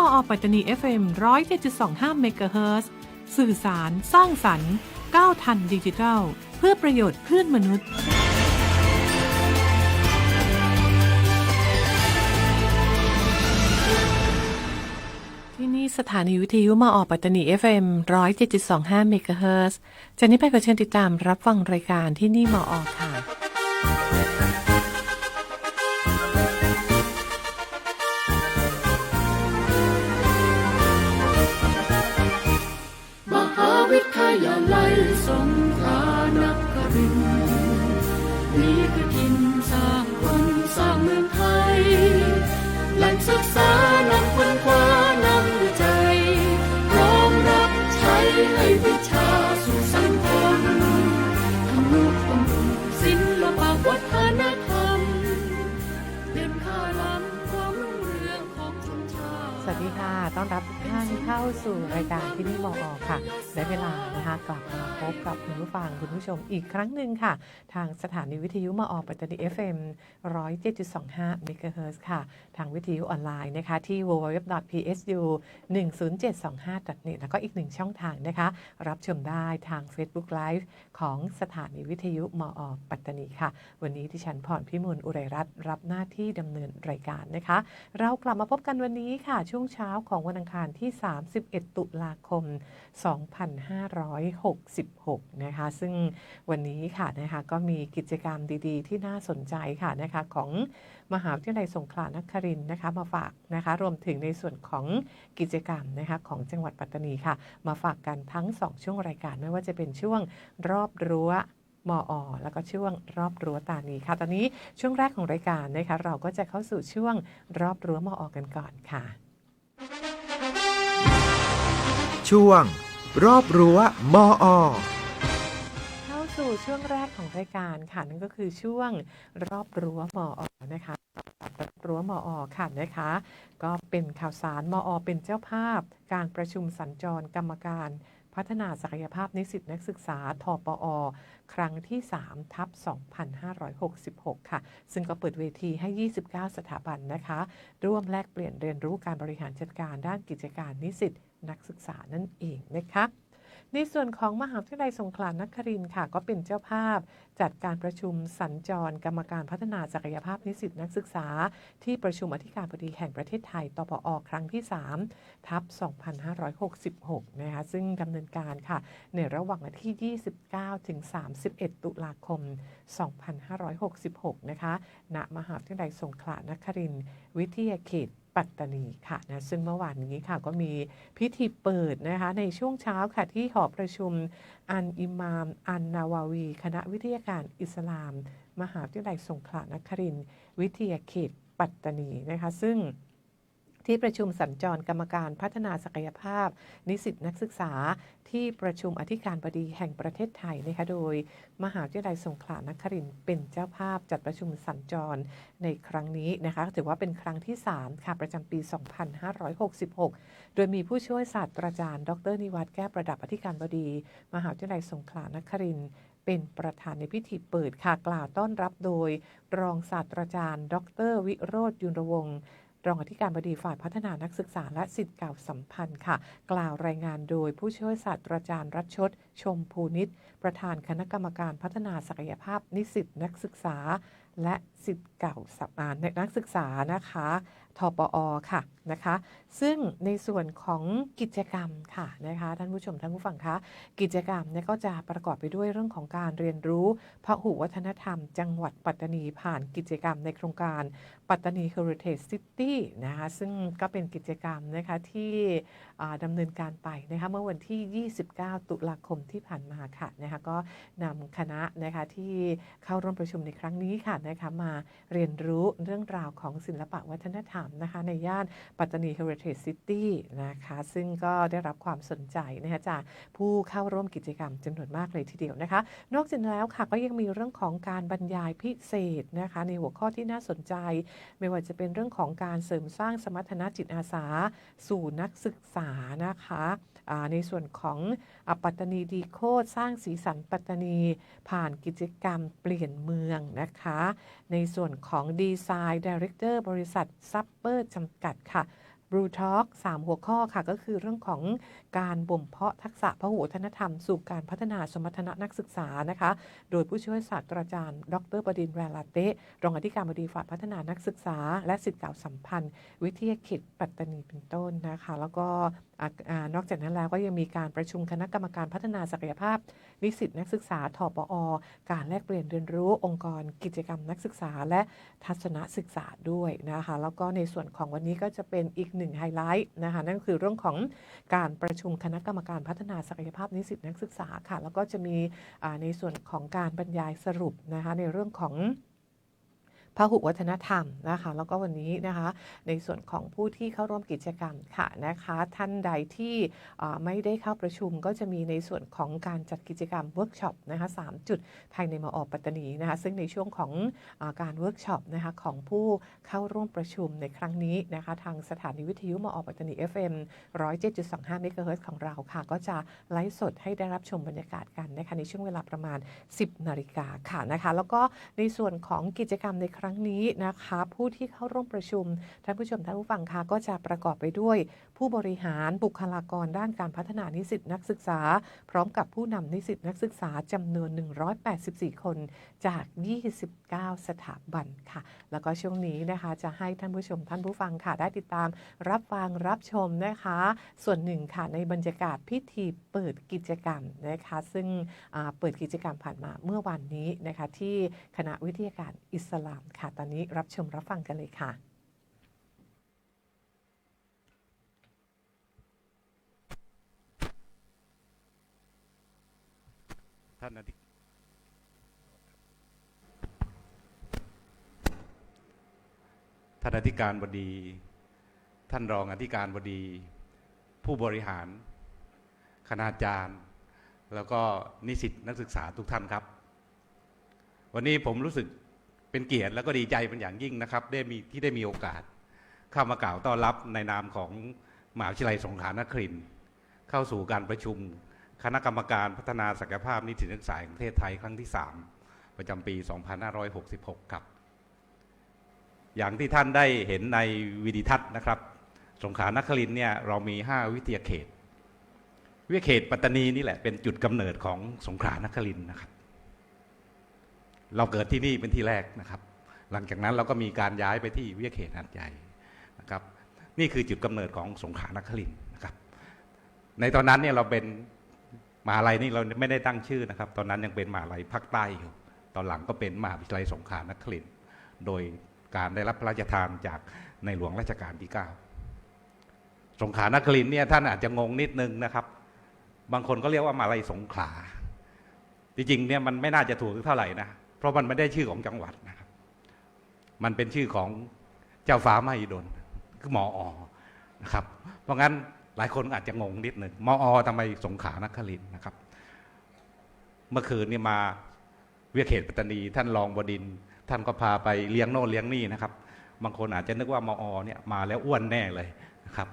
มอปัตตานี FM 107.25เมกะเฮิรตซ์สื่อสาร สร้างสรรค์ก้าวทันดิจิทัล เพื่อประโยชน์เพื่อนมนุษย์ ที่นี่สถานีวิทยุมาออกปัตตานี FM 107.25เมกะเฮิรตซ์จากนี้ไปก็เชิญติดตามรับฟังรายการที่นี่มาออกค่ะ ทยาลัยสงขลานครินทร์มีคือทินสร้างคนสร้างเมืองไทยแหล่งศึกษา เข้าสู่รายการที่นี่มออค่ะได้เวลานะคะกลับมาพบกับคุณผู้ฟังคุณผู้ชมอีกครั้งหนึ่งค่ะ ทางสถานีวิทยุมออปัตตานี FM 107.25เมกะเฮิร์ค่ะ ทางวิทยุออนไลน์นะคะ ที่ www.psu 10725.net แล้วก็อีกหนึ่งช่องทางนะคะ รับชมได้ทาง Facebook Live ของสถานีวิทยุมออปัตตานีค่ะ วันนี้ที่ฉันพรพิมลอุไรรัตน์รับหน้าที่ดำเนินรายการนะคะ เรากลับมาพบกันวันนี้ค่ะ ช่วงเช้าของวันอังคารที่ 31 ตุลาคม 2566 นะคะ ซึ่งวันนี้ค่ะนะคะก็มีกิจกรรมดีๆ ที่น่าสนใจค่ะนะคะของมหาวิทยาลัยสงขลานครินทร์นะคะมาฝากนะคะรวมถึงในส่วนของกิจกรรมนะคะของจังหวัดปัตตานีค่ะ มาฝากกันทั้ง 2 ช่วงรายการไม่ว่าจะเป็นช่วงรอบรั้วมออแล้วก็ช่วงรอบรั้วตานีค่ะ ตอนนี้ช่วงแรกของรายการนะคะ เราก็จะเข้าสู่ช่วงรอบรั้วมออกันก่อนค่ะ ช่วง รอบรั้วมอเข้าสู่ช่วงแรกของรายการค่ะนั่นก็คือช่วงรอบรั้วมออนะคะรอบรั้วมออค่ะนะคะ ก็เป็นข่าวสารมออเป็นเจ้าภาพ การประชุมสัญจรกรรมการ พัฒนาศักยภาพนิสิตนักศึกษาทปอ ครั้งที่ 3 ทับ 2566 ค่ะ ซึ่งก็เปิดเวทีให้ 29 สถาบันนะคะ ร่วมแลกเปลี่ยนเรียนรู้การบริหารจัดการด้านกิจการนิสิตนักศึกษานั่นเองนะคะ ในส่วนของมหาวิทยาลัยสงขลานครินค่ะ ก็เป็นเจ้าภาพ จัดการประชุมสัญจร กรรมการพัฒนาศักยภาพนิสิตนักศึกษา ที่ประชุมอธิการบดีแห่งประเทศไทยตปอครั้งที่ 3 ทับ 2566 นะคะซึ่งดำเนินการค่ะ ในระหว่างวันที่ 29 ถึง 31 ตุลาคม 2566 นะคะณมหาวิทยาลัยสงขลานครินวิทยาเขต ปัตตานีค่ะนะซึ่งเมื่อวานนี้ค่ะก็มีพิธีเปิดนะคะในช่วงเช้าค่ะที่หอประชุม อันอิมาม อันนาวาวี คณะวิทยาการอิสลาม มหาวิทยาลัยสงขลานครินทร์วิทยาเขตปัตตานีนะคะซึ่ง ที่ประชุมสัญจรกรรมการพัฒนาศักยภาพ นิสิตนักศึกษา ที่ประชุมอธิการบดีแห่งประเทศไทยนะคะโดย มหาวิทยาลัยสงขลานครินทร์เป็นเจ้าภาพจัดประชุมสัญจรในครั้งนี้นะคะถือว่าเป็นครั้งที่ 3 ค่ะ ประจำปี 2566 โดยมีผู้ช่วยศาสตราจารย์ ดร นิวัฒน์แก้วประดับอธิการบดี มหาวิทยาลัยสงขลานครินทร์เป็นประธานในพิธีเปิดค่ะกล่าวต้อนรับโดย รองศาสตราจารย์ ดร วิโรธยุนรวงศ์ รองอธิการบดีฝ่ายพัฒนานักศึกษาและสิทธิ์เก่าสัมพันธ์ค่ะ กล่าวรายงานโดยผู้ช่วยศาสตราจารย์รัชชด ชมพูนิตประธานคณะกรรมการพัฒนาศักยภาพนิสิตนักศึกษา และสิทธิ์เก่าสัมพันธ์นักศึกษานะคะ ทปอค่ะนะคะ ซึ่งในส่วนของกิจกรรมค่ะนะคะท่านผู้ชมท่านผู้ฟังคะกิจกรรมเนี่ยก็จะประกอบไปด้วยเรื่องของการเรียนรู้พหุวัฒนธรรม จังหวัดปัตตานีผ่านกิจกรรมในโครงการปัตตานี Heritage City นะคะซึ่งก็เป็นกิจกรรมนะคะที่อ่าดำเนินการไปนะคะเมื่อวันที่ 29 ตุลาคมที่ผ่านมาค่ะนะคะก็นำคณะนะคะที่เข้าร่วมประชุมในครั้งนี้ค่ะนะคะมาเรียนรู้เรื่องราวของศิลปะวัฒนธรรมนะคะในย่านปัตตานี Heritage City นะคะซึ่งก็ได้รับความสนใจนะคะจากผู้เข้าร่วมกิจกรรมจำนวนมากเลยทีเดียวนะคะ นอกจากนั้นแล้วค่ะก็ยังมีเรื่องของการบรรยายพิเศษนะคะในหัวข้อที่น่าสนใจ ไม่ว่าจะเป็นเรื่องของการเสริมสร้างสมรรถนะจิตอาสา สู่นักศึกษานะคะในส่วนของอปัตตานีดีโคดสร้างสีสันปัตตานีผ่านกิจกรรมเปลี่ยนเมืองนะคะ ในส่วนของดีไซน์ดีเรคเตอร์บริษัทซัปเปอร์จำกัดค่ะ Blue Talk 3หัวข้อค่ะก็คือเรื่องของการบ่มเพาะทักษะพหุวัฒนธรรม สู่การพัฒนาสมรรถนะนักศึกษานะคะ โดยผู้ช่วยศาสตราจารย์ ดรบดินทร์แวลาเตะรองอธิการบดีฝ่ายพัฒนานักศึกษา และสิทธิ์เก่าสัมพันธ์ วิทยาเขตปัตตานีเป็นต้นนะคะ แล้วก็นอกจากนั้นแล้วก็ยังมีการประชุมคณะกรรมการพัฒนาศักยภาพ นิสิตนักศึกษาทปอ การแลกเปลี่ยนเรียนรู้องค์กรกิจกรรมนักศึกษา และทัศนศึกษาด้วยนะคะแล้วก็ในส่วนของวันนี้ก็จะเป็นอีกหนึ่งไฮไลท์นะคะนั่นก็คือเรื่องของการประชุมคณะกรรมการพัฒนาศักยภาพนิสิตนักศึกษาค่ะแล้วก็จะมีในส่วนของการบรรยายสรุปนะคะในเรื่องของ พหุวัฒนธรรมนะคะ แล้วก็วันนี้นะคะ ในส่วนของผู้ที่เข้าร่วมกิจกรรมค่ะนะคะ ท่านใดที่ไม่ได้เข้าประชุมก็จะมีในส่วนของการจัดกิจกรรมเวิร์กช็อปนะคะสามจุดภายในมอปัตตานีนะคะ ซึ่งในช่วงของอการเวิร์กช็อปนะคะของผู้เข้าร่วมประชุมในครั้งนี้นะคะ ทางสถานีวิทยุมอปัตตานี FM 107.25เมกะเฮิรตซ์ของเราค่ะ ก็จะไลฟ์สดให้ได้รับชมบรรยากาศกันนะคะในช่วงเวลาประมาณ 10 นาฬิกาค่ะนะคะ แล้วก็ในส่วนของกิจกรรมในครั้งนี้นะคะ ผู้ที่เข้าร่วมประชุมท่านผู้ชมท่านผู้ฟังคะก็จะประกอบไปด้วย ผู้บริหารบุคลากรด้านการพัฒนานิสิตนักศึกษา พร้อมกับผู้นำนิสิตนักศึกษาจำนวน 184 คนจาก 29 สถาบันค่ะ แล้วก็ช่วงนี้นะคะจะให้ท่านผู้ชมท่านผู้ฟังค่ะได้ติดตาม รับฟังรับชมนะคะ ส่วนหนึ่งค่ะในบรรยากาศพิธีเปิดกิจกรรมนะคะ ซึ่งเปิดกิจกรรมผ่านมาเมื่อวันนี้นะคะที่คณะวิทยาการอิสลามค่ะ ตอนนี้รับชมรับฟังกันเลยค่ะ ท่านอธิท่านอธิการบดี ท่านรองอธิการบดี ผู้บริหาร คณาจารย์ แล้วก็นิสิตนักศึกษาทุกท่านครับ วันนี้ผมรู้สึกเป็นเกียรติแล้วก็ดีใจเป็นอย่างยิ่งนะครับ ได้มีที่ได้มีโอกาส เข้ามากล่าวต้อนรับในนามของมหาวิทยาลัยสงขลานครินเข้าสู่การประชุม คณะกรรมการพัฒนาศักยภาพนิสิตนักศึกษาแห่งประเทศไทยครั้งที่ 3 ประจำปี 2566 ครับ อย่างที่ท่านได้เห็นในวิดีทัศน์นะครับ สงขลานครินเนี่ยเรามี 5 วิทยาเขต วิทยาเขตปัตตานีนี่แหละเป็นจุดกำเนิดของสงขลานครินนะครับ เราเกิดที่นี่เป็นที่แรกนะครับ หลังจากนั้นเราก็มีการย้ายไปที่วิทยาเขตหัดใหญ่นะครับ นี่คือจุดกำเนิดของสงขลานครินนะครับ ในตอนนั้นเนี่ยเราเป็น มหาลัยนี่เราไม่ได้ตั้งชื่อนะครับ ตอนนั้นยังเป็นมหาลัยภาคใต้อยู่ ตอนหลังก็เป็นมหาวิทยาลัยสงขลานครินทร์โดยการได้รับพระราชทานจากในหลวงรัชกาลที่ 9 สงขลานครินทร์เนี่ยท่านอาจจะงงนิดนึงนะครับ บางคนก็เรียกว่ามหาลัยสงขลาจริงๆเนี่ยมันไม่น่าจะถูกเท่าไหร่นะ เพราะมันไม่ได้ชื่อของจังหวัดนะครับ มันเป็นชื่อของเจ้าฟ้ามหิดลคือหมออนะครับ เพราะงั้น หลายคนอาจจะงงนิดหนึ่งมอทำไมสงขลานครินนะครับ เมื่อคืนนี่มาเวียเขตปัตตานี ท่านรองบดิน ท่านก็พาไปเลี้ยงโน่นเลี้ยงนี่นะครับ บางคนอาจจะนึกว่ามอเนี่ยมาแล้วอ้วนแน่เลยนะครับ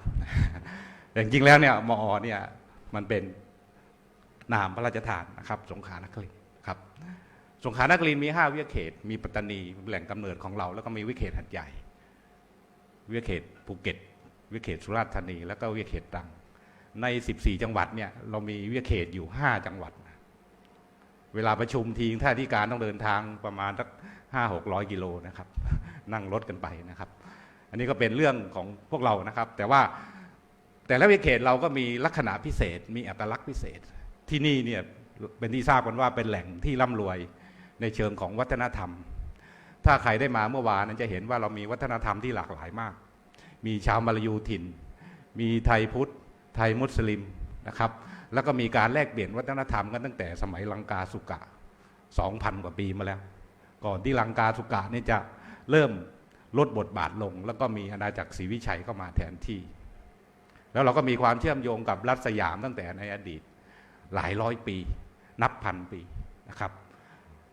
แต่จริงๆแล้วเนี่ยมอเนี่ยมันเป็นนามพระราชทานนะครับ สงขลานครินครับสงขลานครินมีห้าวิทยเขต มีปัตตานีแหล่งกำเนิดของเรา แล้วก็มีวิเขตหัดใหญ่วิเขตภูเก็ต วิเขตสุราษฎร์ธานี แล้วก็วิเขตตรัง ใน 14 จังหวัดเนี่ยเรามีวิเขตอยู่ 5 จังหวัด เวลาประชุมทีท่าที่การต้องเดินทางประมาณสักห้าหกร้อยกิโลนะครับ นั่งรถกันไปนะครับ อันนี้ก็เป็นเรื่องของพวกเรานะครับ แต่ว่าแต่ละวิเขตเราก็มีลักษณะพิเศษ มีอัตลักษณ์พิเศษ ที่นี่เนี่ยเป็นที่ทราบกันว่าเป็นแหล่งที่ร่ำรวยในเชิงของวัฒนธรรม ถ้าใครได้มาเมื่อวานนั้นจะเห็นว่าเรามีวัฒนธรรมที่หลากหลายมาก มีชาวมาลายูถิ่น มีไทยพุทธ ไทยมุสลิมนะครับ แล้วก็มีการแลกเปลี่ยนวัฒนธรรมกันตั้งแต่สมัยลังกาสุกะ 2,000 กว่าปีมาแล้ว ก่อนที่ลังกาสุกะนี่จะเริ่มลดบทบาทลง แล้วก็มีอาณาจักรศรีวิชัยเข้ามาแทนที่ แล้วเราก็มีความเชื่อมโยงกับรัฐสยามตั้งแต่ในอดีตหลายร้อยปี นับพันปีนะครับ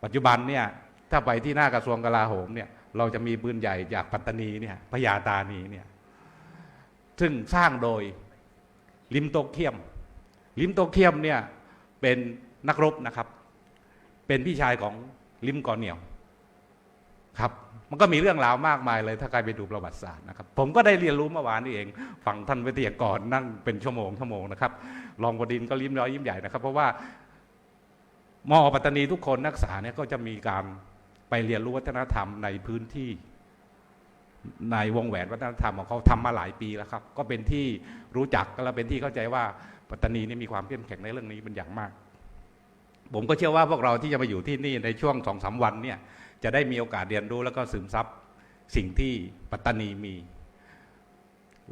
ปัจจุบันเนี่ยถ้าไปที่หน้ากระทรวงกลาโหมเนี่ยเราจะมีปืนใหญ่จากปัตตานีเนี่ยพญาตานีเนี่ย ซึ่งสร้างโดยลิมโตเคียม ลิมโตเคียมเนี่ยเป็นนักรบนะครับ เป็นพี่ชายของลิมกอเหนียวครับ มันก็มีเรื่องราวมากมายเลย ถ้าใครไปดูประวัติศาสตร์นะครับ ผมก็ได้เรียนรู้เมื่อวานนี้เองฟังท่านวิทยากรนั่งเป็นชั่วโมงชั่วโมงนะครับรองบดินก็ยิ้มน้อยยิ้มใหญ่นะครับ เพราะว่ามอปัตตานีทุกคนนักศึกษาเนี่ยก็จะมีการไปเรียนรู้วัฒนธรรมในพื้นที่ ในวงแหวนวัฒนธรรมของเขาทำมาหลายปีแล้วครับ ก็เป็นที่รู้จักและเป็นที่เข้าใจว่าปัตตานีนี่มีความเข้มแข็งในเรื่องนี้เป็นอย่างมาก ผมก็เชื่อว่าพวกเราที่จะมาอยู่ที่นี่ในช่วงสองสาวันเนี่ยจะได้มีโอกาสเรียนรู้แล้วก็ซึมซับสิ่งที่ปัตตานีมี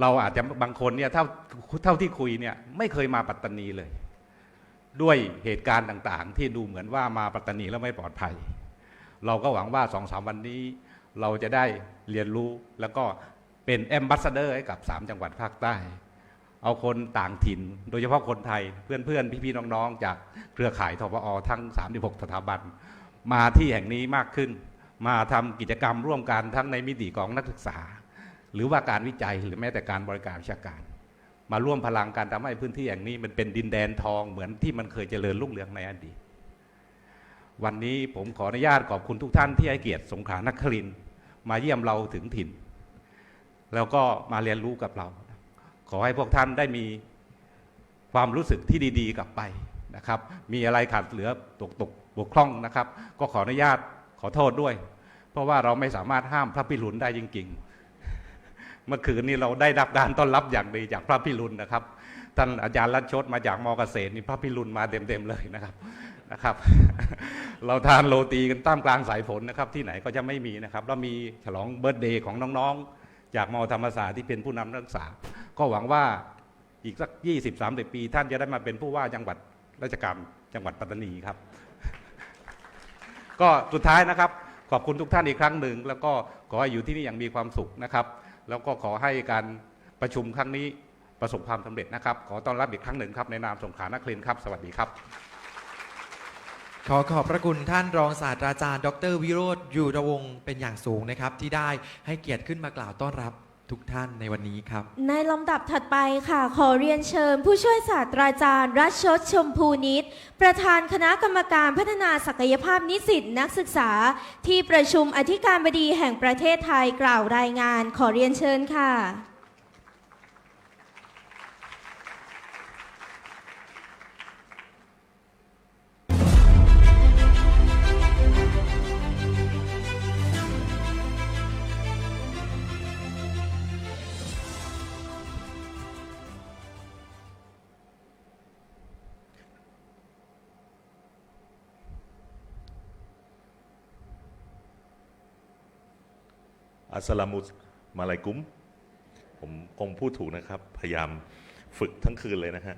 เราอาจจะบางคนเนี่ยเท่าเท่าที่คุยเนี่ยไม่เคยมาปัตตานีเลย ด้วยเหตุการณ์ต่างๆ ที่ดูเหมือนว่ามาปัตตานีแล้วไม่ปลอดภัย เราก็หวังว่าสองสามวันนี้ เราจะได้เรียนรู้แล้วก็เป็นแอมบัสเดอร์ให้กับ 3 จังหวัดภาคใต้ เอาคนต่างถิ่น โดยเฉพาะคนไทยเพื่อนๆ พี่ๆ น้องๆ จากเครือข่ายทปอทั้ง 36 สถาบัน มาที่แห่งนี้มากขึ้น มาทำกิจกรรมร่วมกันทั้งในมิติของนักศึกษา หรือว่าการวิจัยหรือแม้แต่การบริการวิชาการ มาร่วมพลังการทำให้พื้นที่แห่งนี้มันเป็นดินแดนทองเหมือนที่มันเคยเจริญรุ่งเรืองในอดีต วันนี้ผมขออนุญาตขอบคุณทุกท่านที่ให้เกียรติสงขลานครินมาเยี่ยมเราถึงถิ่น แล้วก็มาเรียนรู้กับเรา ขอให้พวกท่านได้มีความรู้สึกที่ดีๆ กลับไปนะครับ มีอะไรขาดเหลือตกตกบกพร่องนะครับ ก็ขออนุญาตขอโทษด้วย เพราะว่าเราไม่สามารถห้ามพระพิรุณได้จริงๆ เมื่อคืนนี้เราได้รับการต้อนรับอย่างดีจากพระพิรุณนะครับ ท่านอาจารย์รัชชดมาจากมอเกษตรนี่พระพิรุณมาเต็มๆเลยนะครับ นะครับ เราทานโรตีกันท่ามกลางสายฝนนะครับ ที่ไหนก็จะไม่มีนะครับ แล้วมีฉลองเบิร์ตเดย์ของน้องๆ จากมอธรรมศาสตร์ที่เป็นผู้นำนักศึกษา ก็หวังว่าอีกสัก 20-30 ปี ท่านจะได้มาเป็นผู้ว่าจังหวัดราชการจังหวัดปัตตานีครับ ก็สุดท้ายนะครับ ขอบคุณทุกท่านอีกครั้งหนึ่ง แล้วก็ขอให้อยู่ที่นี่อย่างมีความสุขนะครับ แล้วก็ขอให้การประชุมครั้งนี้ประสบความสำเร็จนะครับ ขอต้อนรับอีกครั้งหนึ่งครับ ในนามสงขานครินครับ สวัสดีครับ ขอขอบพระคุณท่านรองศาสตราจารย์ ดรวิโรธอยู่ระวงศ์เป็นอย่างสูงนะครับ ที่ได้ให้เกียรติขึ้นมากล่าวต้อนรับทุกท่านในวันนี้ครับ ในลำดับถัดไปค่ะ ขอเรียนเชิญ ผู้ช่วยศาสตราจารย์ รัชชดชมพูนิตประธานคณะกรรมการพัฒนาศักยภาพนิสิตนักศึกษา ที่ประชุมอธิการบดีแห่งประเทศไทยกล่าวรายงาน ขอเรียนเชิญค่ะ อัสลามุมาลายกุมผมคงพูดถูกนะครับ พยายามฝึกทั้งคืนเลยนะฮะ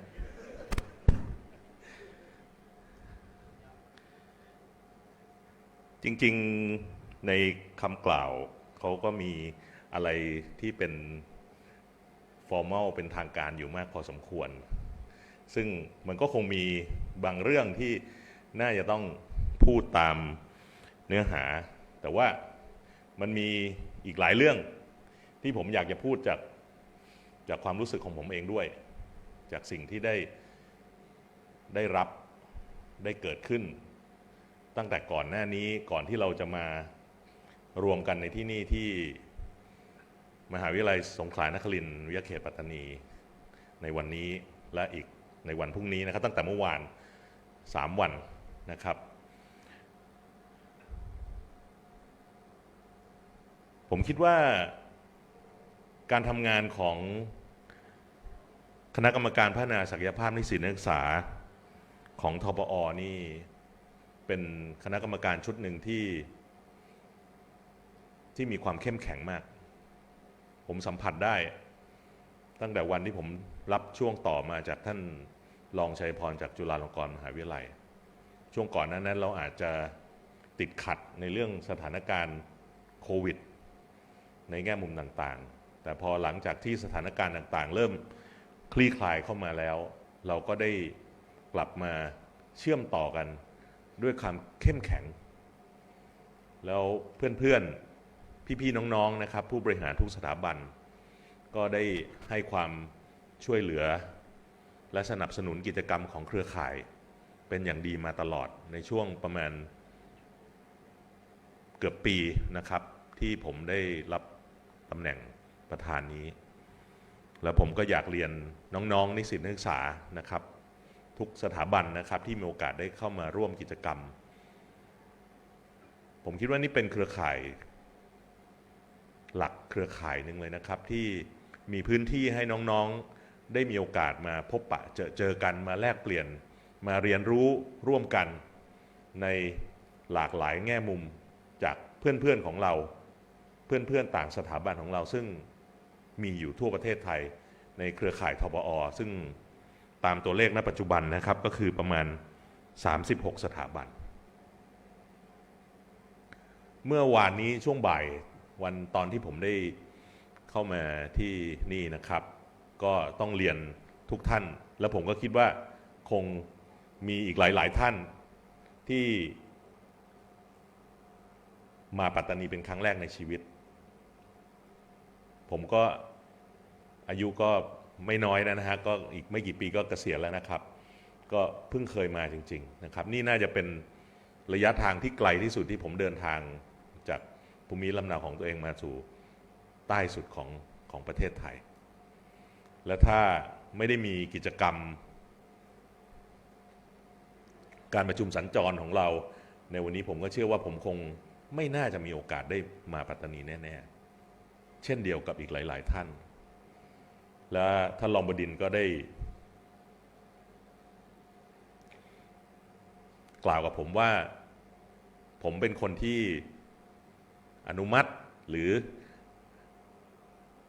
จริงๆในคำกล่าวเขาก็มีอะไรที่เป็นฟอร์ม a ลเป็นทางการอยู่มากพอสมควร ซึ่งมันก็คงมีบางเรื่องที่น่าจะต้องพูดตามเนื้อหา แต่ว่ามันมี อีกหลายเรื่องที่ผมอยากจะพูดจากจากความรู้สึกของผมเองด้วย จากสิ่งที่ได้ได้รับได้เกิดขึ้น ตั้งแต่ก่อนหน้านี้ก่อนที่เราจะมารวมกันในที่นี่ที่มหาวิทยาลัยสงขลานครินทร์วิทยาเขตปัตตานี ในวันนี้และอีกในวันพรุ่งนี้นะครับ ตั้งแต่เมื่อวาน 3 วันนะครับ ผมคิดว่าการทำงานของคณะกรรมการพัฒนาศักยภาพนิสิตนักศึกษาของทปอนี่เป็นคณะกรรมการชุดหนึ่งที่ ที่มีความเข้มแข็งมาก ผมสัมผัสได้ ตั้งแต่วันที่ผมรับช่วงต่อมาจากท่านรองชัยพรจากจุฬาลงกรณ์มหาวิทยาลัย ช่วงก่อนหนานั้นเราอาจจะติดขัดในเรื่องสถานการณ์โควิด ในแง่มุมต่างๆ แต่พอหลังจากที่สถานการณ์ต่างๆ เริ่มคลี่คลายเข้ามาแล้ว เราก็ได้กลับมาเชื่อมต่อกันด้วยความเข้มแข็ง แล้วเพื่อนๆ พี่ๆ น้องๆ นะครับ ผู้บริหารทุกสถาบัน ก็ได้ให้ความช่วยเหลือ และสนับสนุนกิจกรรมของเครือข่าย เป็นอย่างดีมาตลอดในช่วงประมาณเกือบปีนะครับที่ผมได้รับ ตำแหน่งประธานนี้ แล้วผมก็อยากเรียนน้องๆ นิสิตนักศึกษานะครับ ทุกสถาบันนะครับที่มีโอกาสได้เข้ามาร่วมกิจกรรม ผมคิดว่านี่เป็นเครือข่าย หลักเครือข่ายหนึ่งเลยนะครับ ที่มีพื้นที่ให้น้องๆได้มีโอกาสมาพบปะเจอเจอกันมาแลกเปลี่ยนมาเรียนรู้ร่วมกันในหลากหลายแง่มุมจากเพื่อนๆของเรา เพื่อนๆต่างสถาบันของเราซึ่งมีอยู่ทั่วประเทศไทยในเครือข่ายทบอ ซึ่งตามตัวเลขณปัจจุบันนะครับก็คือประมาณ 36 สถาบัน เมื่อวานนี้ช่วงบ่ายวันตอนที่ผมได้เข้ามาที่นี่นะครับ ก็ต้องเรียนทุกท่าน และผมก็คิดว่าคงมีอีกหลาย ๆ ท่านที่มาปัตตานีเป็นครั้งแรกในชีวิต ผมก็อายุก็ไม่น้อยแล้วนะฮะก็อีกไม่กี่ปีก็เกษียณแล้วนะครับ ก็เพิ่งเคยมาจริง ๆนะครับ นี่น่าจะเป็นระยะทางที่ไกลที่สุดที่ผมเดินทางจากภูมิลำเนาของตัวเองมาสู่ใต้สุดของของประเทศไทย และถ้าไม่ได้มีกิจกรรม การประชุมสัญจรของเรา ในวันนี้ผมก็เชื่อว่าผมคงไม่น่าจะมีโอกาสได้มาปัตตานีแน่ ๆ เช่นเดียวกับอีกหลาย ๆ ท่าน และท่านรองบดินก็ได้ กล่าวกับผมว่า ผมเป็นคนที่อนุมัติหรือ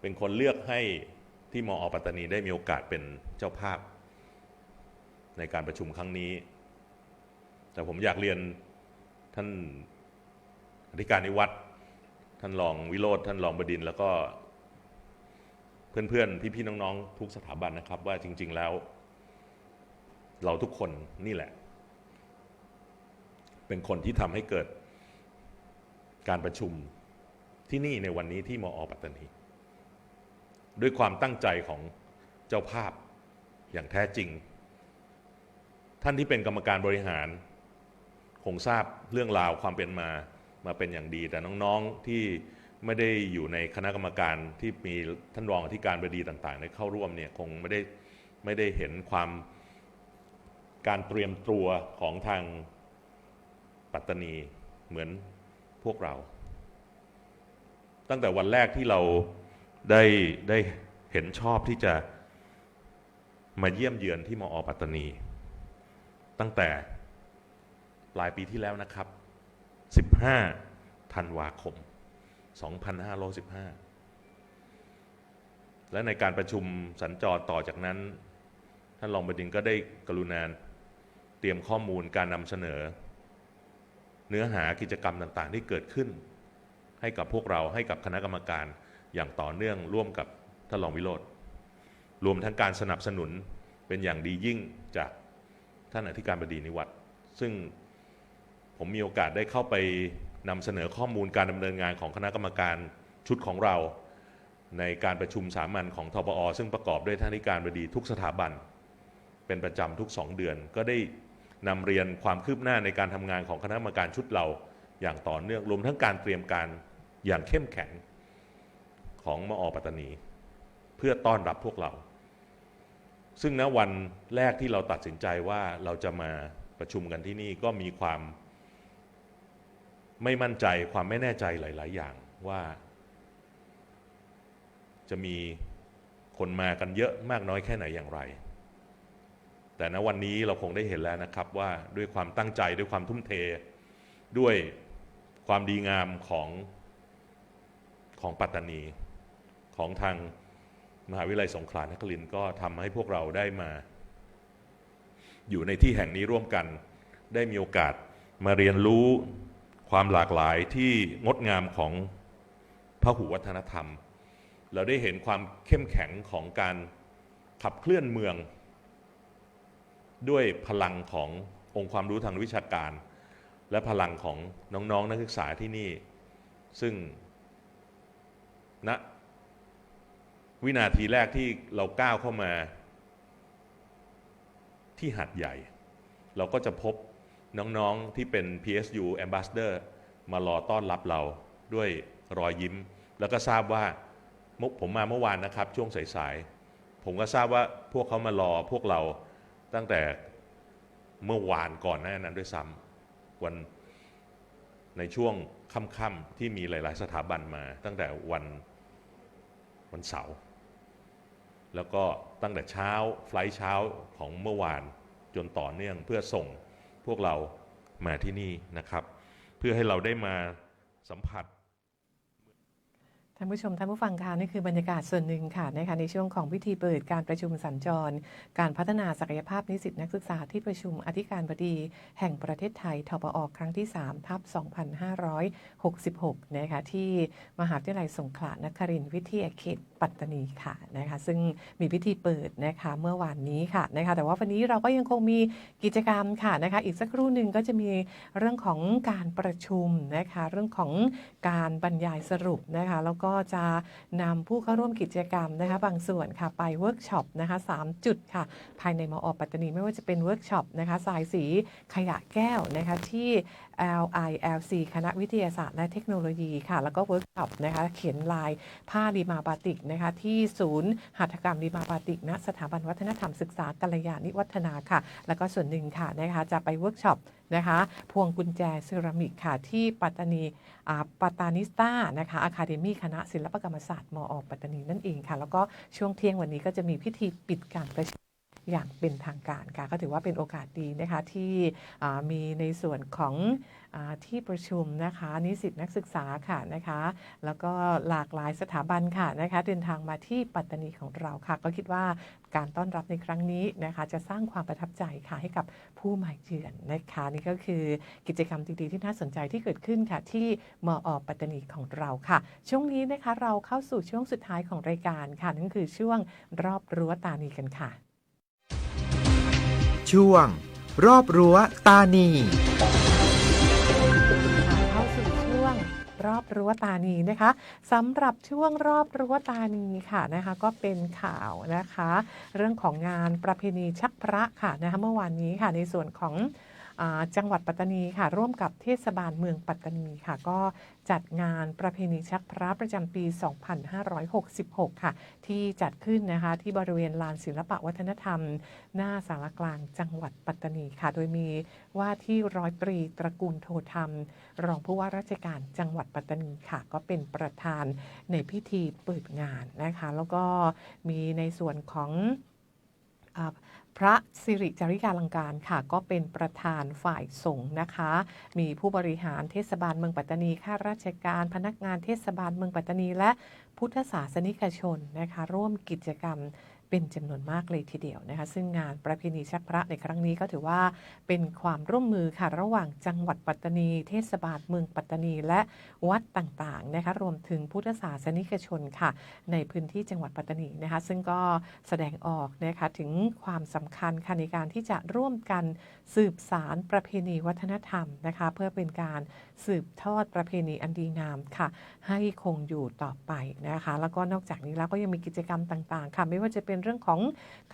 เป็นคนเลือกให้ที่มอปัตตานีได้มีโอกาสเป็นเจ้าภาพ ในการประชุมครั้งนี้ แต่ผมอยากเรียนท่านอธิการนิวัตร ท่านรองวิโรธท่านรองบดินแล้วก็เพื่อนๆ พี่ๆ น้องๆ ทุกสถาบันนะครับ ว่าจริง ๆ แล้ว เราทุกคนนี่แหละ เป็นคนที่ทำให้เกิดการประชุมที่นี่ในวันนี้ที่มอปัตตานีด้วยความตั้งใจของเจ้าภาพอย่างแท้จริง ท่านที่เป็นกรรมการบริหาร คงทราบเรื่องราวความเป็นมา มาเป็นอย่างดี แต่น้องๆที่ไม่ได้อยู่ในคณะกรรมการที่มีท่านรองอธิการบดีต่างๆได้เข้าร่วมเนี่ยคงไม่ได้ไม่ได้เห็นความการเตรียมตัวของทางปัตตานีเหมือนพวกเรา ตั้งแต่วันแรกที่เราได้ได้เห็นชอบที่จะมาเยี่ยมเยือนที่มอปัตตานี ตั้งแต่ปลายปีที่แล้วนะครับ 15ธันวาคม 2515 และในการประชุมสัญจรต่อจากนั้น ท่านรองบดินก็ได้กรุณาเตรียมข้อมูลการนำเสนอ เนื้อหากิจกรรมต่างๆ ที่เกิดขึ้น ให้กับพวกเราให้กับคณะกรรมการอย่างต่อเนื่องร่วมกับท่านรองวิโรธรวมทั้งการสนับสนุนเป็นอย่างดียิ่งจากท่านอธิการบดีนิวัตรซึ่ง ผมมีโอกาสได้เข้าไปนำเสนอข้อมูลการดำเนินงานของคณะกรรมการชุดของเรา ในการประชุมสามัญของทบอ ซึ่งประกอบด้วยท่านอธิการบดีทุกสถาบัน เป็นประจำทุก 2 เดือน ก็ได้นำเรียนความคืบหน้าในการทำงานของคณะกรรมการชุดเราอย่างต่อเนื่องรวมทั้งการเตรียมการอย่างเข้มแข็งของมอปัตตานี เพื่อต้อนรับพวกเรา ซึ่งณวันแรกที่เราตัดสินใจว่าเราจะมาประชุมกันที่นี่ก็มีความ ไม่มั่นใจความไม่แน่ใจหลาย ๆ อย่างว่า จะมีคนมากันเยอะมากน้อยแค่ไหนอย่างไร แต่ณวันนี้เราคงได้เห็นแล้วนะครับว่าด้วยความตั้งใจด้วยความทุ่มเท ด้วยความดีงามของของปัตตานีของทางมหาวิทยาลัยสงขลานครินทร์ก็ทำให้พวกเราได้มา อยู่ในที่แห่งนี้ร่วมกัน ได้มีโอกาสมาเรียนรู้ ความหลากหลายที่งดงามของพหุวัฒนธรรม เราได้เห็นความเข้มแข็งของการขับเคลื่อนเมือง ด้วยพลังขององค์ความรู้ทางวิชาการ และพลังของน้องๆนักศึกษาที่นี่ ซึ่งณวินาทีแรกที่เราก้าวเข้ามาที่หัดใหญ่ เราก็จะพบ น้องๆที่เป็น PSU Ambassador มารอต้อนรับเราด้วยรอยยิ้ม แล้วก็ทราบว่าผมมาเมื่อวานนะครับ ช่วงสายๆ ผมก็ทราบว่าพวกเขามารอพวกเราตั้งแต่เมื่อวานก่อนหน้านั้นด้วยซ้ำวันในช่วงค่ำๆที่มีหลาย ๆ สถาบันมา ตั้งแต่วันวันเสาร์แล้วก็ตั้งแต่เช้าไฟล์เช้าของเมื่อวานจนต่อเนื่องเพื่อส่ง พวกเรามาที่นี่นะครับ เพื่อให้เราได้มาสัมผัส ท่านผู้ชมท่านผู้ฟังคะนี่คือบรรยากาศส่วนหนึ่งค่ะนะคะในช่วงของพิธีเปิดการประชุมสัญจร การพัฒนาศักยภาพนิสิตนักศึกษาที่ประชุมอธิการบดี แห่งประเทศไทยทปอครั้งที่3ทับ2566นะคะที่มหาวิทยาลัยสงขลานครินทร์วิทยาเขตปัตตานีค่ะนะคะซึ่งมีพิธีเปิดนะคะเมื่อวานนี้ค่ะนะคะแต่ว่าวันนี้เราก็ยังคงมีกิจกรรมค่ะนะคะอีกสักครู่หนึ่งก็จะมีเรื่องของการประชุมนะคะเรื่องของการบรรยายสรุปนะคะแล้วก็ก็จะนำผู้เข้าร่วมกิจกรรมนะคะบางส่วนค่ะไปเวิร์กช็อปนะคะ3จุดค่ะ ภายในมอปัตตานีไม่ว่าจะเป็นเวิร์กช็อปนะคะสายสีขยะแก้วนะคะที่ LILC คณะวิทยาศาสตร์และเทคโนโลยีค่ะ แล้วก็เวิร์กช็อปนะคะ เขียนลายผ้าดีมาบาติกนะคะ ที่ศูนย์หัตถกรรมดีมาบาติกณสถาบันวัฒนธรรมศึกษากัลยาณิวัฒนาค่ะ แล้วก็ส่วนหนึ่งค่ะนะคะจะไปเวิร์กช็อปนะคะ พวงกุญแจเซรามิกค่ะ ที่ปัตตานีอาปัตตานิสตานะคะอะคาเดมีคณะศิลปกรรมศาสตร์มอปัตตานีนั่นเองค่ะ แล้วก็ช่วงเที่ยงวันนี้ก็จะมีพิธีปิดการประชุม อย่างเป็นทางการค่ะก็ถือว่าเป็นโอกาสดีนะคะที่มีในส่วนของอที่ประชุมนะคะนิสิตนักศึกษาค่ะนะคะแล้วก็หลากหลายสถาบันค่ะนะคะเดินทางมาที่ปัตตานีของเราค่ะ ก็คิดว่าการต้อนรับในครั้งนี้นะคะจะสร้างความประทับใจค่ะให้กับผู้มาเยือนนะคะนี่ก็คือกิจกรรมดีๆที่น่าสนใจที่เกิดขึ้นค่ะที่มอปัตตานีของเราค่ะ ช่วงนี้นะคะเราเข้าสู่ช่วงสุดท้ายของรายการค่ะนั่นคือช่วงรอบรั้วตานีกันค่ะ ช่วง รอบรั้วตานี ค่ะเข้าสู่ช่วงรอบรั้วตานีนะคะสำหรับช่วงรอบรั้วตานีค่ะนะคะ ก็เป็นข่าวนะคะ เรื่องของงานประเพณีชักพระค่ะนะคะเมื่อวานนี้ค่ะในส่วนของ จังหวัดปัตตานีค่ะ ร่วมกับเทศบาลเมืองปัตตานีค่ะ ก็จัดงานประเพณีชักพระประจำปี 2566 ค่ะ ที่จัดขึ้นนะคะที่บริเวณลานศิลปวัฒนธรรม หน้าสารกลางจังหวัดปัตตานีค่ะ โดยมีว่าที่ร้อยตรีตระกูลโทธรรม รองผู้ว่าราชการจังหวัดปัตตานีค่ะ ก็เป็นประธานในพิธีเปิดงานนะคะ แล้วก็มีในส่วนของ พระสิริจาริกาลังการค่ะก็เป็นประธานฝ่ายสงฆ์นะคะ มีผู้บริหารเทศบาลเมืองปัตตานีข้าราชการ พนักงานเทศบาลเมืองปัตตานี และพุทธศาสนิกชนนะคะ ร่วมกิจกรรม เป็นจำนวนมากเลยทีเดียวนะคะ ซึ่งงานประเพณีชักพระในครั้งนี้ก็ถือว่าเป็นความร่วมมือค่ะระหว่างจังหวัดปัตตานี เทศบาลเมืองปัตตานี และวัดต่างๆนะคะรวมถึงพุทธศาสนิกชนค่ะ ในพื้นที่จังหวัดปัตตานีนะคะ ซึ่งก็แสดงออกนะคะถึงความสำคัญค่ะในการที่จะร่วมกันสืบสารประเพณีวัฒนธรรมนะคะ เพื่อเป็นการ สืบทอดประเพณีอันดีงามค่ะ ให้คงอยู่ต่อไปนะคะ แล้วก็นอกจากนี้แล้วก็ยังมีกิจกรรมต่างๆ ค่ะ ไม่ว่าจะเป็นเรื่องของ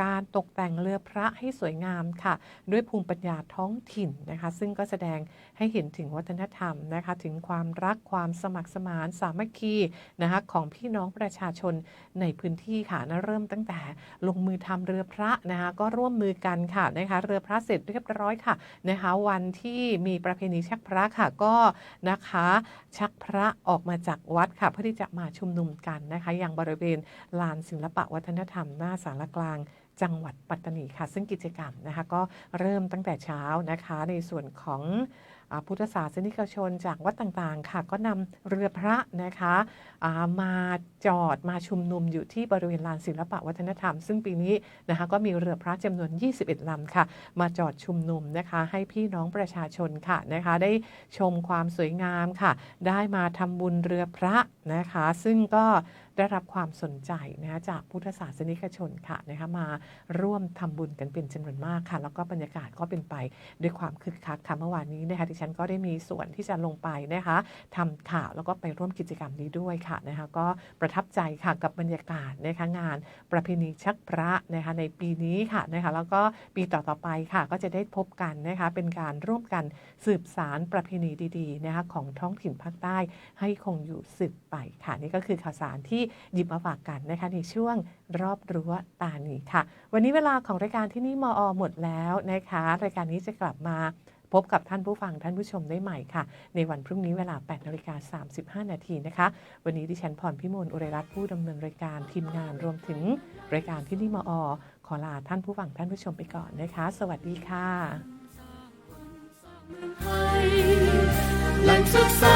การตกแต่งเรือพระให้สวยงามค่ะ ด้วยภูมิปัญญาท้องถิ่นนะคะ ซึ่งก็แสดงให้เห็นถึงวัฒนธรรมนะคะ ถึงความรักความสมัครสมานสามัคคีนะคะของพี่น้องประชาชน ในพื้นที่ค่ะนะเริ่มตั้งแต่ลงมือทำเรือพระนะคะก็ร่วมมือกันค่ะนะคะเรือพระเสร็จเรียบร้อยค่ะนะคะวันที่มีประเพณีชักพระค่ะก็นะคะชักพระออกมาจากวัดค่ะเพื่อที่จะมาชุมนุมกันนะคะอยังบริเวณลานศิลปะวัฒนธรรมหน้าสารกลางจังหวัดปัตตานีค่ะ ซึ่งกิจกรรมนะคะก็เริ่มตั้งแต่เช้านะคะในส่วนของ พุทธศาสนิกชนจากวัดต่างๆค่ะ ก็นำเรือพระนะคะามาจอดมาชุมนุมอยู่ที่บริเวณลานศิลปะวัฒนธรรม ซึ่งปีนี้นะคะก็มีเรือพระจำนวน 21ลำค่ะ มาจอดชุมนุมนะคะให้พี่น้องประชาชนค่ะนะคะได้ชมความสวยงามค่ะ ได้มาทำบุญเรือพระนะคะ ซึ่งก็ ได้รับความสนใจนะคะจากพุทธศาสนิกชนค่ะนะคะมาร่วมทำบุญกันเป็นจำนวนมากค่ะ แล้วก็บรรยากาศก็เป็นไปด้วยความคึกคักค่ะเมื่อวานนี้นะคะดิฉันฉันก็ได้มีส่วนที่จะลงไปนะคะทำข่าวแล้วก็ไปร่วมกิจกรรมนี้ด้วยค่ะนะคะก็ประทับใจค่ะกับบรรยากาศนะคะงานประเพณีชักพระนะคะในปีนี้ค่ะนะคะแล้วก็ปีต่อๆไปค่ะ ก็จะได้พบกันนะคะเป็นการร่วมกันสืบสารประเพณีดีๆนะคะของท้องถิ่นภาคใต้ให้คงอยู่สืบไปค่ะนี่ก็คือข่าวสารที่หยิบมาฝากกันนะคะในช่วงรอบรั้วตานีค่ะ วันนี้เวลาของรายการที่นี่มออหมดแล้วนะคะ รายการนี้จะกลับมาพบกับท่านผู้ฟังท่านผู้ชมได้ใหม่ค่ะ ในวันพรุ่งนี้เวลา 8นาฬิกา35 นาทีนะคะ วันนี้ดิฉันพรพิมลอุไรรัตน์ผู้ดำเนินรายการทีมงานรวมถึงรายการที่นี่มออขอลาท่านผู้ฟังท่านผู้ชมไปก่อนนะคะ สวัสดีค่ะแหล่งศึกษา